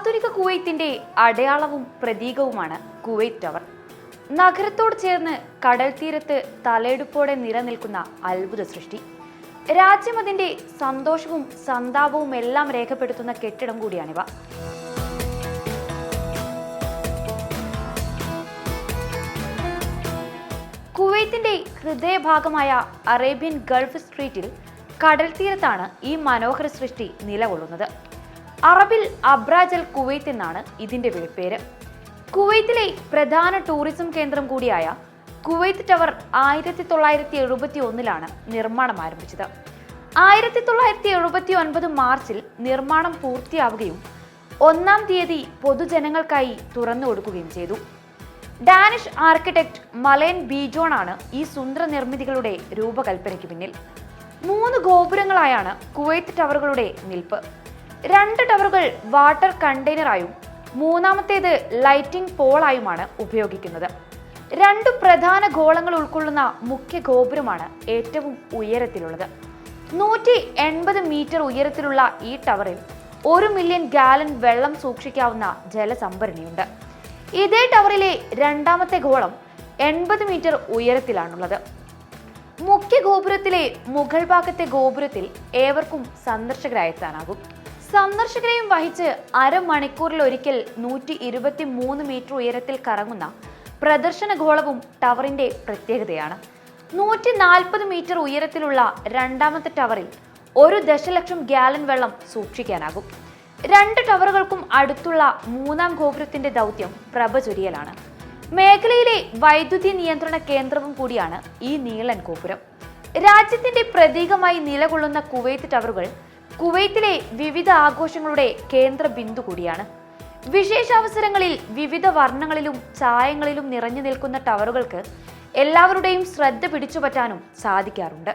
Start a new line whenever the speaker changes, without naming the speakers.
ആധുനിക കുവൈത്തിന്റെ അടയാളവും പ്രതീകവുമാണ് Kuwait tower. നഗരത്തോട് ചേർന്ന് കടൽ തീരത്ത് തലയെടുപ്പോടെ നിലനിൽക്കുന്ന അത്ഭുത സൃഷ്ടി. രാജ്യം അതിന്റെ സന്തോഷവും സന്താപവും എല്ലാം രേഖപ്പെടുത്തുന്ന കെട്ടിടം കൂടിയാണിവ. കുവൈത്തിന്റെ ഹൃദയഭാഗമായ അറേബ്യൻ ഗൾഫ് സ്ട്രീറ്റിൽ കടൽ തീരത്താണ് ഈ മനോഹര സൃഷ്ടി നിലകൊള്ളുന്നത്. അറബിൽ അബ്രാജൽ കുവൈത്ത് എന്നാണ് ഇതിന്റെ വിളിപ്പേര് കുവൈത്തിലെ പ്രധാന ടൂറിസം കേന്ദ്രം കൂടിയായ കുവൈത്ത് ടവർ ആയിരത്തി തൊള്ളായിരത്തി എഴുപത്തി ഒന്നിലാണ് നിർമ്മാണം ആരംഭിച്ചത്. ആയിരത്തി തൊള്ളായിരത്തി എഴുപത്തി ഒൻപത് മാർച്ചിൽ നിർമ്മാണം പൂർത്തിയാവുകയും ഒന്നാം തീയതി പൊതുജനങ്ങൾക്കായി തുറന്നു കൊടുക്കുകയും ചെയ്തു. ഡാനിഷ് ആർക്കിടെക്ട് മലയൻ ബീജോൺ ആണ് ഈ സുന്ദര നിർമ്മിതികളുടെ രൂപകൽപ്പനയ്ക്ക് പിന്നിൽ. മൂന്ന് ഗോപുരങ്ങളായാണ് കുവൈത്ത് ടവറുകളുടെ നിൽപ്പ്. രണ്ട് ടവറുകൾ വാട്ടർ കണ്ടെയ്നറായും മൂന്നാമത്തേത് ലൈറ്റിംഗ് പോളായുമാണ് ഉപയോഗിക്കുന്നത്. രണ്ട് പ്രധാന ഗോളങ്ങൾ ഉൾക്കൊള്ളുന്ന മുഖ്യ ഗോപുരമാണ് ഏറ്റവും ഉയരത്തിലുള്ളത്. നൂറ്റി എൺപത് മീറ്റർ ഉയരത്തിലുള്ള ഈ ടവറിൽ ഒരു മില്യൺ ഗാലൻ വെള്ളം സൂക്ഷിക്കാവുന്ന ജലസംഭരണിയുണ്ട്. ഇതേ ടവറിലെ രണ്ടാമത്തെ ഗോളം എൺപത് മീറ്റർ ഉയരത്തിലാണുള്ളത്. മുഖ്യ ഗോപുരത്തിലെ മുഗൾ ഭാഗത്തെ ഗോപുരത്തിൽ ഏവർക്കും സന്ദർശകരായി എത്താനാകും സന്ദർശകരെയും വഹിച്ച് അരമണിക്കൂറിൽ ഒരിക്കൽ നൂറ്റി ഇരുപത്തി മൂന്ന് മീറ്റർ ഉയരത്തിൽ കറങ്ങുന്ന പ്രദർശന ഗോളവും ടവറിന്റെ പ്രത്യേകതയാണ്. നൂറ്റി നാൽപ്പത് മീറ്റർ ഉയരത്തിലുള്ള രണ്ടാമത്തെ ടവറിൽ ഒരു ദശലക്ഷം ഗ്യാലൻ വെള്ളം സൂക്ഷിക്കാനാകും. രണ്ട് ടവറുകൾക്കും അടുത്തുള്ള മൂന്നാം ഗോപുരത്തിന്റെ ദൗത്യം പ്രഭ ചൊരിയലാണ് മേഖലയിലെ വൈദ്യുതി നിയന്ത്രണ കേന്ദ്രവും കൂടിയാണ് ഈ നീളൻ ഗോപുരം. രാജ്യത്തിന്റെ പ്രതീകമായി നിലകൊള്ളുന്ന കുവൈത്ത് ടവറുകൾ കുവൈത്തിലെ വിവിധ ആഘോഷങ്ങളുടെ കേന്ദ്ര ബിന്ദു കൂടിയാണ്. വിശേഷാവസരങ്ങളിൽ വിവിധ വർണങ്ങളിലും ചായങ്ങളിലും നിറഞ്ഞു നിൽക്കുന്ന ടവറുകൾക്ക് എല്ലാവരുടെയും ശ്രദ്ധ പിടിച്ചുപറ്റാനും സാധിക്കാറുണ്ട്.